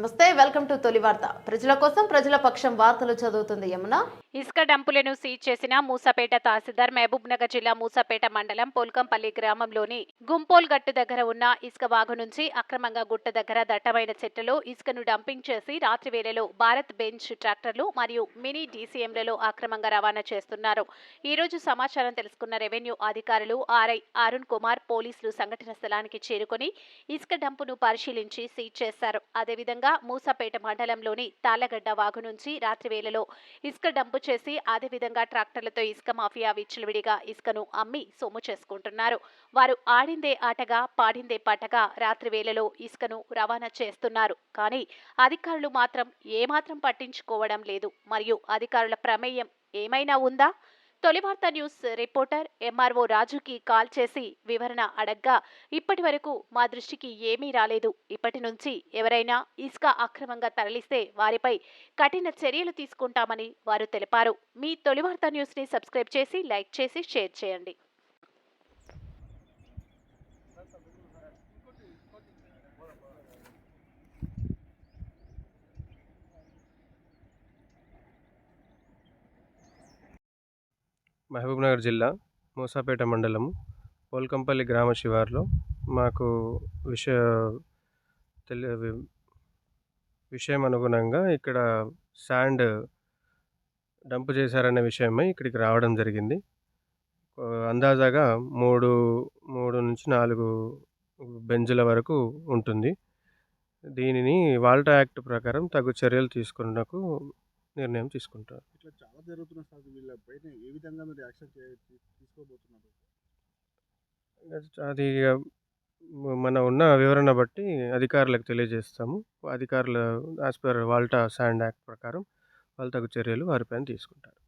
నమస్తే welcome to తొలి వార్త. ప్రజల కోసం ప్రజల పక్షం వార్తలు చదువుతుంది యమున. ఇసుక డంపులను సీజ్ చేసిన మూసపేట తహసీల్దార్ మహబూబ్ నగర్ జిల్లా మూసపేట మండలం పోల్కంపల్లి గ్రామంలోని గుంపోల్ గట్టు దగ్గర ఉన్న ఇసుక వాగు నుంచి అక్రమంగా గుట్ట దగ్గర దట్టమైన చెట్టులో ఇసుకను డంపింగ్ చేసి రాత్రి వేళలో భారత్ బెంచ్ ట్రాక్టర్లు మరియు మినీ డీసీఎంలలో అక్రమంగా రవాణా చేస్తున్నారు. ఈ రోజు సమాచారం తెలుసుకున్న రెవెన్యూ అధికారులు ఆర్ఐ అరుణ్ కుమార్ పోలీసులు సంఘటన స్థలానికి చేరుకొని ఇసుక డంపును పరిశీలించి సీజ్ చేశారు. అదేవిధంగా మూసపేట మండలంలోని తాళ్ళగడ్డ వాగు నుంచి రాత్రి వేళలో ఇసుక డంపు చేసి అదేవిధంగా ట్రాక్టర్లతో ఇసుక మాఫియా విచ్చలవిడిగా ఇసుకను అమ్మి సొమ్ము చేసుకుంటున్నారు. వారు ఆడిందే ఆటగా పాడిందే పాటగా రాత్రి వేళలో ఇసుకను రవాణా చేస్తున్నారు. కానీ అధికారులు మాత్రం ఏమాత్రం పట్టించుకోవడం లేదు. మరియు అధికారుల ప్రమేయం ఏమైనా ఉందా? తొలి వార్త న్యూస్ రిపోర్టర్ ఎంఆర్ఓ రాజుకి కాల్ చేసి వివరణ అడగ్గా ఇప్పటి వరకు మా దృష్టికి ఏమీ రాలేదు. ఇప్పటి నుంచి ఎవరైనా ఇసుక అక్రమంగా తరలిస్తే వారిపై కఠిన చర్యలు తీసుకుంటామని వారు తెలిపారు. మీ తొలి వార్త సబ్స్క్రైబ్ చేసి లైక్ చేసి షేర్ చేయండి. మహబూబ్నగర్ జిల్లా మూసాపేట మండలం పోల్కంపల్లి గ్రామ శివార్లో మాకు విషయ తెలి విషయం అనుగుణంగా ఇక్కడ శాండ్ డంప్ చేశారనే విషయమై ఇక్కడికి రావడం జరిగింది. అందాజాగా మూడు మూడు నుంచి నాలుగు బెంజుల వరకు ఉంటుంది. దీనిని వాల్టా యాక్ట్ ప్రకారం తగు చర్యలు తీసుకున్నకు నిర్ణయం తీసుకుంటారు. ఇట్లా చాలా జరుగుతున్న సార్ వీళ్ళపై ఏ విధంగా మీరు యాక్షన్ తీసుకోబోతున్నారు? అది మన ఉన్న వివరణ బట్టి అధికారులకు తెలియజేస్తాము. అధికారుల as per WALTA sand act ప్రకారం వాళ్ళ తగు చర్యలు వారిపైన తీసుకుంటారు.